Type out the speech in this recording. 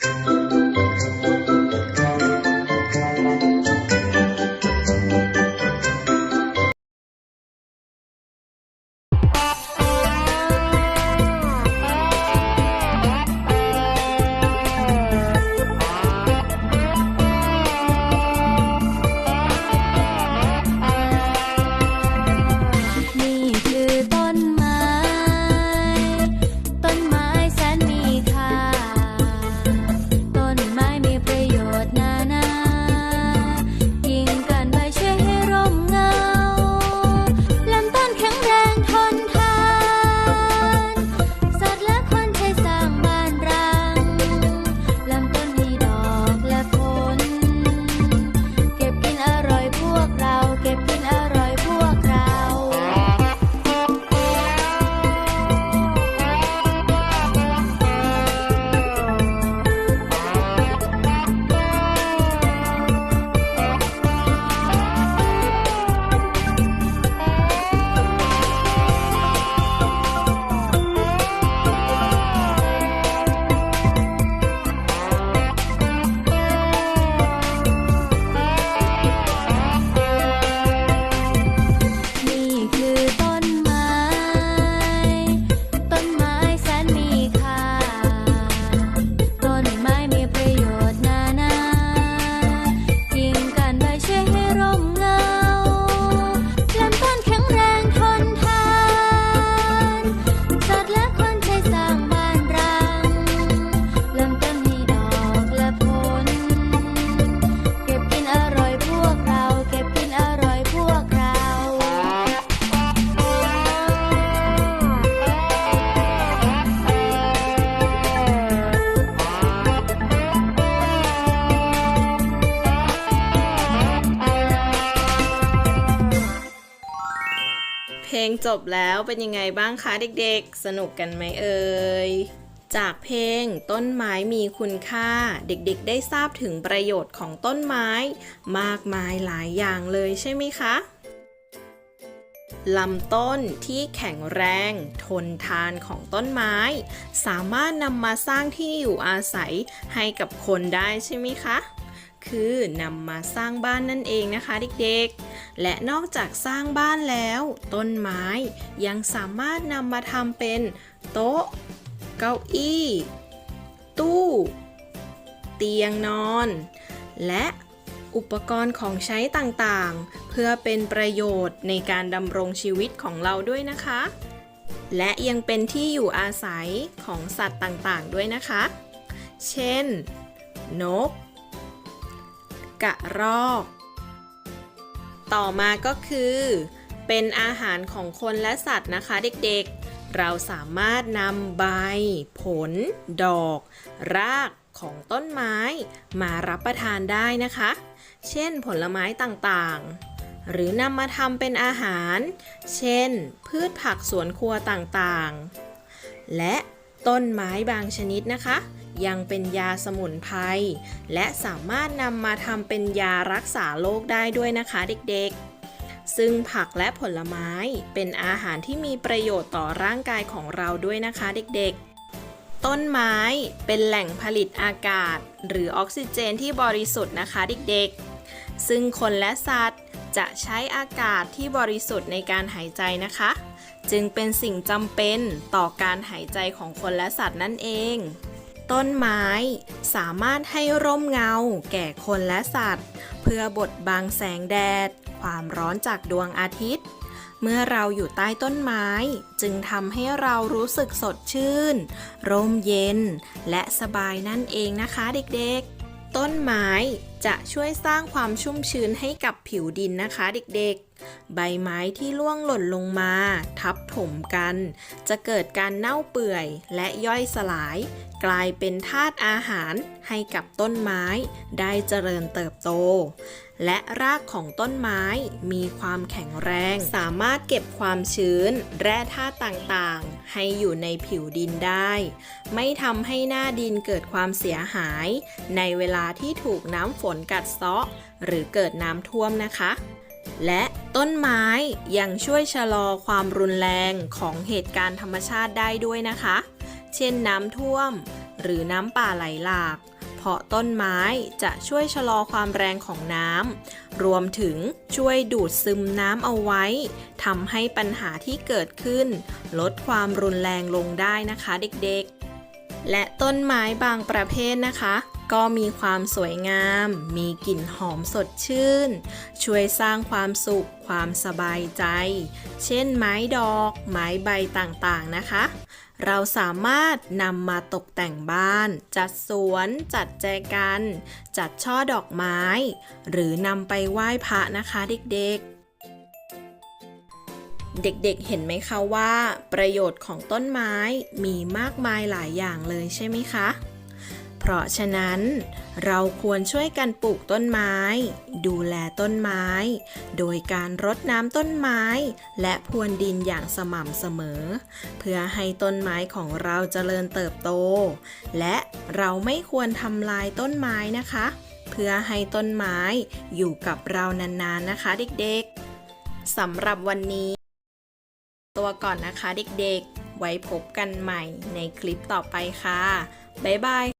นี่ งจบแล้วเป็นยังไงบ้างคะเด็กๆ สนุกกันไหมเอ่ย จากเพลงต้นไม้มีคุณค่า เด็กๆ ได้ทราบถึงประโยชน์ของต้นไม้ มากมายหลายอย่างเลยใช่ไหมคะลำต้นที่แข็งแรง ทนทานของต้นไม้ สามารถนำมาสร้างที่อยู่อาศัยให้กับคนได้ใช่ไหมคะ คือนำมาสร้างบ้านนั่นเองนะคะเด็กๆ และนอกจากสร้างบ้านแล้ว ต้นไม้ยังสามารถนำมาทำเป็น โต๊ะ เก้าอี้ ตู้ เตียงนอน และอุปกรณ์ของใช้ต่างๆ เพื่อเป็นประโยชน์ในการดำรงชีวิตของเราด้วยนะคะ และยังเป็นที่อยู่อาศัยของสัตว์ต่างๆ ด้วยนะคะ เช่น นก กระรอก ต่อมาก็คือ เป็นอาหารของคนและสัตว์นะคะเด็กๆ เราสามารถนำใบ ผล ดอก รากของต้นไม้ มารับประทานได้นะคะ เช่นผลไม้ต่างๆ หรือนำมาทำเป็นอาหาร เช่น พืชผักสวนครัวต่างๆ และต้นไม้บางชนิดนะคะ ยังเป็นยาสมุนไพรและสามารถนำมาทำเป็นยารักษาโรคได้ด้วยนะคะเด็กๆ ซึ่งผักและผลไม้เป็นอาหารที่มีประโยชน์ต่อร่างกายของเราด้วยนะคะเด็กๆต้นไม้เป็นแหล่งผลิตอากาศ หรือออกซิเจนที่บริสุทธิ์นะคะเด็กๆ ซึ่งคนและสัตว์จะใช้อากาศที่บริสุทธิ์ในการหายใจนะคะ จึงเป็นสิ่งจำเป็นต่อการหายใจของคนและสัตว์นั่นเอง ต้นไม้ สามารถให้ร่มเงา แก่คนและสัตว์ เพื่อบดบังแสงแดด ความร้อนจากดวงอาทิตย์ เมื่อเราอยู่ใต้ต้นไม้ จึงทำให้เรารู้สึกสดชื่น ร่มเย็น และสบายนั่นเองนะคะเด็กๆ ต้นไม้ จะช่วยสร้างความชุ่มชื้นให้กับผิวดินนะคะเด็กๆ ใบไม้ที่ร่วงหล่นลงมา ทับถมกัน จะเกิดการเน่าเปื่อยและย่อยสลาย กลายเป็นธาตุอาหารให้กับต้นไม้ ได้เจริญเติบโต และรากของต้นไม้มีความแข็งแรง สามารถเก็บความชื้น แร่ธาตุต่างๆ ให้อยู่ในผิวดินได้ ไม่ทำให้หน้าดินเกิดความเสียหาย ในเวลาที่ถูกน้ำฝนนกัดเซาะ หรือเกิดน้ำท่วมนะคะ และต้นไม้ยังช่วยชะลอความรุนแรงของเหตุการณ์ธรรมชาติได้ด้วยนะคะ เช่นน้ำท่วม หรือน้ำป่าไหลหลาก เพราะต้นไม้จะช่วยชะลอความแรงของน้ำรวมถึงช่วยดูดซึมน้ำเอาไว้ทำให้ปัญหาที่เกิดขึ้น ลดความรุนแรงลงได้นะคะเด็กๆและต้นไม้บางประเภทนะคะ ก็มีความสวยงาม มีกลิ่นหอมสดชื่น ช่วยสร้างความสุข ความสบายใจ เช่นไม้ดอก ไม้ใบต่างๆนะคะ เราสามารถนำมาตกแต่งบ้าน จัดสวน จัดแจกัน จัดช่อดอกไม้ หรือนำไปไหว้พระนะคะเด็กๆเด็กๆ เห็นไหมคะว่า ประโยชน์ของต้นไม้มีมากมายหลายอย่างเลยใช่ไหมคะ เพราะฉะนั้นเราควรช่วยกันปลูกต้นไม้ ดูแลต้นไม้ โดยการรดน้ำต้นไม้ และพรวนดินอย่างสม่ำเสมอ เพื่อให้ต้นไม้ของเราเจริญเติบโต และเราไม่ควรทำลายต้นไม้นะคะ เพื่อให้ต้นไม้อยู่กับเรานานๆนะคะเด็กๆสำหรับวันนี้ ตัวก่อนนะคะเด็กๆ ไว้พบกันใหม่ในคลิปต่อไปค่ะบ๊ายบาย